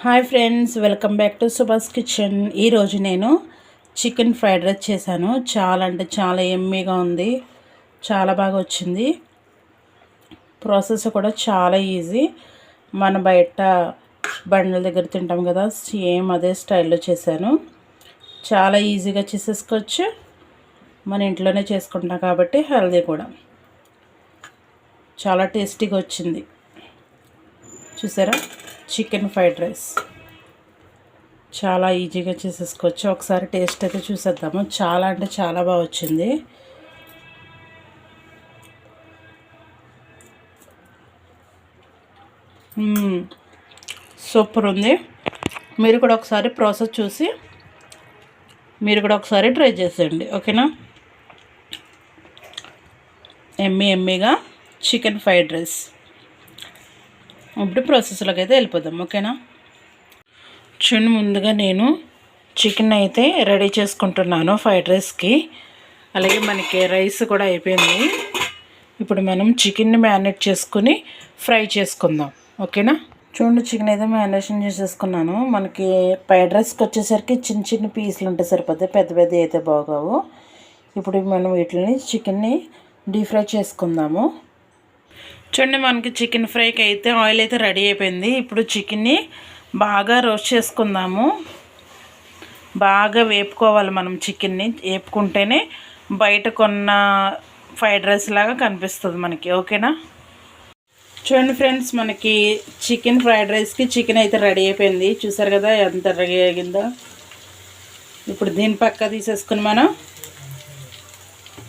Hi friends welcome back to Subhash kitchen. ఈరోజు నేను chicken fried rice చేశాను. చాలా అంటే చాలా ఎమ్మీగా ఉంది. చాలా బాగా వచ్చింది. ప్రాసెస్ కూడా చాలా ఈజీ. మన బయట బండ్ల దగ్గర తింటాం కదా సేమ్ అదే స్టైల్లో చేశాను. చాలా ఈజీగా చేసేసుకోవచ్చు. మన ఇంట్లోనే చేసుకుంటాం కాబట్టి హెల్దీ కూడా. చాలా టేస్టీగా వచ్చింది. చూసారా? Chicken fried rice. చాలా ఈజీగా చేసేసుకోవచ్చు. ఒకసారి టేస్ట్ అయితే చూసేద్దాము. చాలా అంటే చాలా బాగా వచ్చింది. సూపర్ ఉంది. మీరు కూడా ఒకసారి ప్రాసెస్ చూసి మీరు కూడా ఒకసారి ట్రై చేసేయండి. ఓకేనా? ఎమ్మీ ఎమ్మీగా చికెన్ ఫ్రైడ్ రైస్. ఇప్పుడు ప్రాసెస్లోకి అయితే వెళ్ళిపోదాం ఓకేనా? చూడండి ముందుగా నేను చికెన్ అయితే రెడీ చేసుకుంటున్నాను ఫ్రైడ్ రైస్కి అలాగే మనకి రైస్ కూడా అయిపోయింది. ఇప్పుడు మనం చికెన్ని మ్యారినేట్ చేసుకుని ఫ్రై చేసుకుందాం ఓకేనా? చూడండి చికెన్ అయితే మ్యారినేషన్ చేసేసుకున్నాను. మనకి ఫ్రైడ్ రైస్కి వచ్చేసరికి చిన్న చిన్న పీసులు ఉంటే సరిపోతాయి. పెద్ద పెద్ద అయితే బాగోవు. ఇప్పుడు మనం వీటిని చికెన్ని డీప్ ఫ్రై చేసుకుందాము. చూడండి మనకి చికెన్ ఫ్రైకి అయితే ఆయిల్ అయితే రెడీ అయిపోయింది. ఇప్పుడు చికెన్ని బాగా రోస్ట్ చేసుకుందాము. బాగా వేపుకోవాలి మనం చికెన్ని. వేపుకుంటేనే బయట కొన్న ఫ్రైడ్ రైస్ లాగా కనిపిస్తుంది మనకి. ఓకేనా? చూడండి ఫ్రెండ్స్ మనకి చికెన్ ఫ్రైడ్ రైస్కి చికెన్ అయితే రెడీ అయిపోయింది. చూసారు కదా ఎంత రెడీ అయ్యిందో. ఇప్పుడు దీని పక్క తీసేసుకుని మనం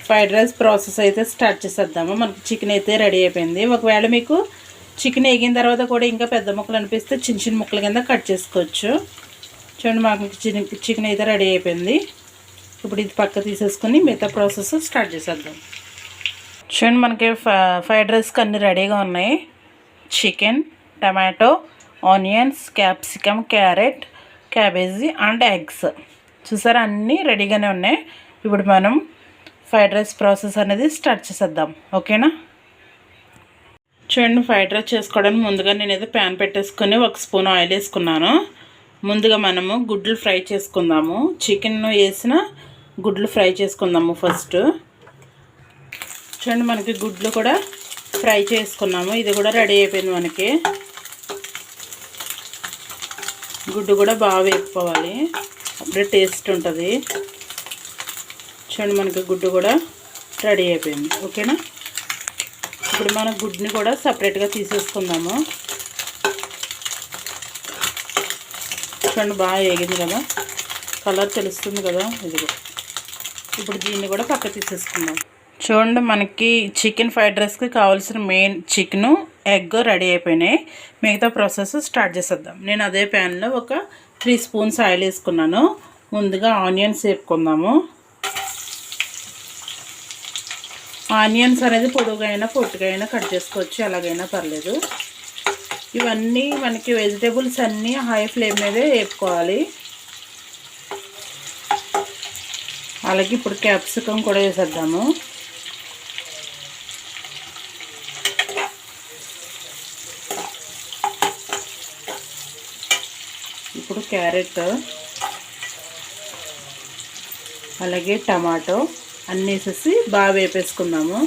ఫ్రైడ్ రైస్ ప్రాసెస్ అయితే స్టార్ట్ చేసేద్దాము. మనకి చికెన్ అయితే రెడీ అయిపోయింది. ఒకవేళ మీకు చికెన్ వేగిన తర్వాత కూడా ఇంకా పెద్ద ముక్కలు అనిపిస్తే చిన్న చిన్న ముక్కల కింద కట్ చేసుకోవచ్చు. చూడండి మాకు చికెన్ అయితే రెడీ అయిపోయింది. ఇప్పుడు ఇది పక్క తీసేసుకొని మిగతా ప్రాసెస్ స్టార్ట్ చేసేద్దాం. చూడండి మనకి ఫ్రైడ్ రైస్కి అన్నీ రెడీగా ఉన్నాయి. Chicken tomato onions capsicum carrot cabbage and eggs చూసారా? అన్నీ రెడీగానే ఉన్నాయి. ఇప్పుడు మనం ఫ్రైడ్ రైస్ ప్రాసెస్ అనేది స్టార్ట్ చేసేద్దాం. ఓకేనా? చూడండి ఫ్రైడ్ రైస్ చేసుకోవడానికి ముందుగా నేనైతే ప్యాన్ పెట్టేసుకొని ఒక స్పూన్ ఆయిల్ వేసుకున్నాను. ముందుగా మనము గుడ్లు ఫ్రై చేసుకుందాము. చికెన్ వేసిన గుడ్లు ఫ్రై చేసుకుందాము ఫస్ట్. చూడండి మనకి గుడ్లు కూడా ఫ్రై చేసుకున్నాము. ఇది కూడా రెడీ అయిపోయింది మనకి. గుడ్డు కూడా బాగా వేపుకోవాలి. అప్పుడే టేస్ట్ ఉంటుంది. చూడండి మనకి గుడ్డు కూడా రెడీ అయిపోయింది. ఓకేనా? ఇప్పుడు మన గుడ్ని కూడా సపరేట్గా తీసేసుకుందాము. చూడండి బాగా వేగింది కదా? కలర్ తెలుస్తుంది కదా? ఇది ఇప్పుడు దీన్ని కూడా పక్క తీసేసుకుందాం. చూడండి మనకి చికెన్ ఫ్రైడ్ రైస్కి కావాల్సిన మెయిన్ చికెను ఎగ్ రెడీ అయిపోయినాయి. మిగతా ప్రాసెస్ స్టార్ట్ చేసేద్దాం. నేను అదే ప్యాన్లో ఒక త్రీ స్పూన్స్ ఆయిల్ వేసుకున్నాను. ముందుగా ఆనియన్స్ వేపుకుందాము. ఆనియన్స్ అనేది పొడుగా అయినా పొట్టుగా అయినా కట్ చేసుకోవచ్చు. ఎలాగైనా పర్లేదు. ఇవన్నీ మనకి వెజిటేబుల్స్ అన్నీ హై ఫ్లేమ్ మీదే వేపుకోవాలి. అలాగే ఇప్పుడు క్యాప్సికమ్ కూడా వేసేద్దాము. ఇప్పుడు క్యారెట్ అలాగే టమాటో. అన్నీ వేసేసి బాగా వేపేసుకుందాము.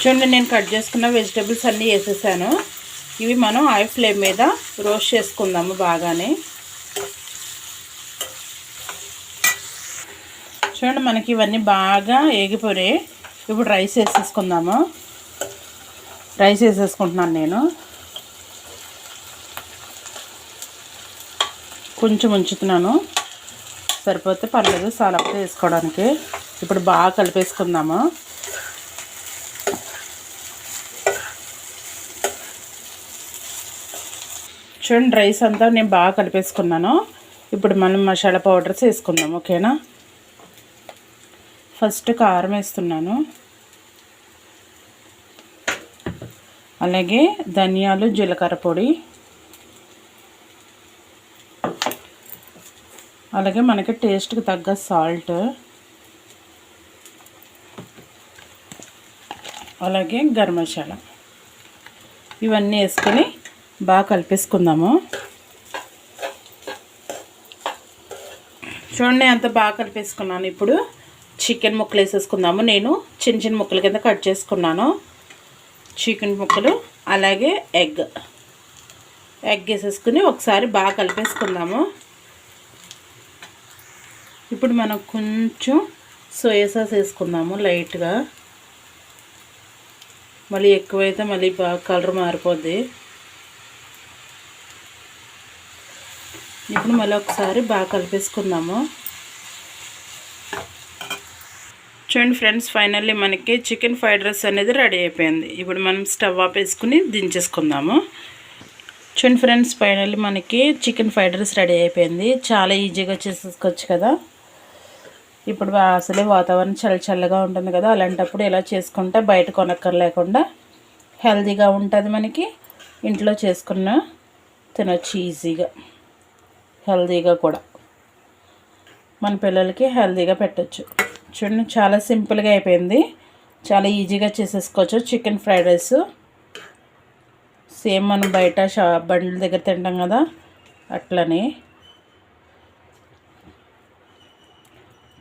చూడండి నేను కట్ చేసుకున్న వెజిటేబుల్స్ అన్నీ వేసేసాను. ఇవి మనం హై ఫ్లేమ్ మీద రోస్ట్ చేసుకుందాము బాగానే. చూడండి మనకి ఇవన్నీ బాగా ఏగిపోయాయి. ఇప్పుడు రైస్ వేసేసుకుందాము. రైస్ వేసేసుకుంటున్నాను నేను. కొంచెం ఉంచుతున్నాను. సరిపోతే పర్లేదు సాలపత వేసుకోవడానికి. ఇప్పుడు బాగా కలిపేసుకుందాము. చూడండి రైస్ అంతా నేను బాగా కలిపేసుకున్నాను. ఇప్పుడు మనం మసాలా పౌడర్స్ వేసుకుందాం ఓకేనా? ఫస్ట్ కారం వేస్తున్నాను. అలాగే ధనియాలు జీలకర్ర పొడి. అలాగే మనకి టేస్ట్కి తగ్గ సాల్ట్. అలాగే గరం మసాలా ఇవన్నీ వేసుకొని బాగా కలిపేసుకుందాము. చూడండి అంత బాగా కలిపేసుకున్నాను. ఇప్పుడు చికెన్ ముక్కలు వేసేసుకుందాము. నేను చిన్న చిన్న ముక్కల కింద కట్ చేసుకున్నాను. చికెన్ ముక్కలు అలాగే ఎగ్. ఎగ్ వేసేసుకుని ఒకసారి బాగా కలిపేసుకుందాము. ఇప్పుడు మనం కొంచెం సోయా సాస్ వేసుకుందాము లైట్గా. మళ్ళీ ఎక్కువైతే మళ్ళీ బాగా కలర్ మారిపోద్ది. ఇప్పుడు మళ్ళీ ఒకసారి బాగా కలిపేసుకుందాము. చూడండి ఫ్రెండ్స్ ఫైనల్లీ మనకి చికెన్ ఫ్రైడ్ రైస్ అనేది రెడీ అయిపోయింది. ఇప్పుడు మనం స్టవ్ ఆఫ్ వేసుకుని దించేసుకుందాము. చూడండి ఫ్రెండ్స్ ఫైనల్లీ మనకి చికెన్ ఫ్రైడ్ రైస్ రెడీ అయిపోయింది. చాలా ఈజీగా చేసేసుకోవచ్చు కదా. ఇప్పుడు అసలే వాతావరణం చల్ల చల్లగా ఉంటుంది కదా అలాంటప్పుడు ఇలా చేసుకుంటే బయట కొనక్కర్లేకుండా హెల్తీగా ఉంటుంది మనకి. ఇంట్లో చేసుకున్న తినొచ్చు ఈజీగా హెల్తీగా కూడా. మన పిల్లలకి హెల్తీగా పెట్టచ్చు. చూడండి చాలా సింపుల్గా అయిపోయింది. చాలా ఈజీగా చేసేసుకోవచ్చు. Chicken fried rice. సేమ్ మనం బయట షా బండ్ల దగ్గర తింటాం కదా అట్లనే.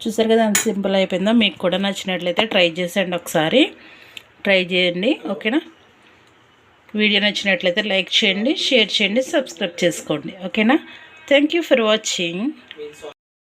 చూసారు కదా అంత సింపుల్ అయిపోయిందో? మీకు కూడా నచ్చినట్లయితే ట్రై చేసేయండి ఒకసారి. ట్రై చేయండి ఓకేనా? వీడియో నచ్చినట్లయితే లైక్ చేయండి షేర్ చేయండి సబ్స్క్రైబ్ చేసుకోండి ఓకేనా? Thank you for watching.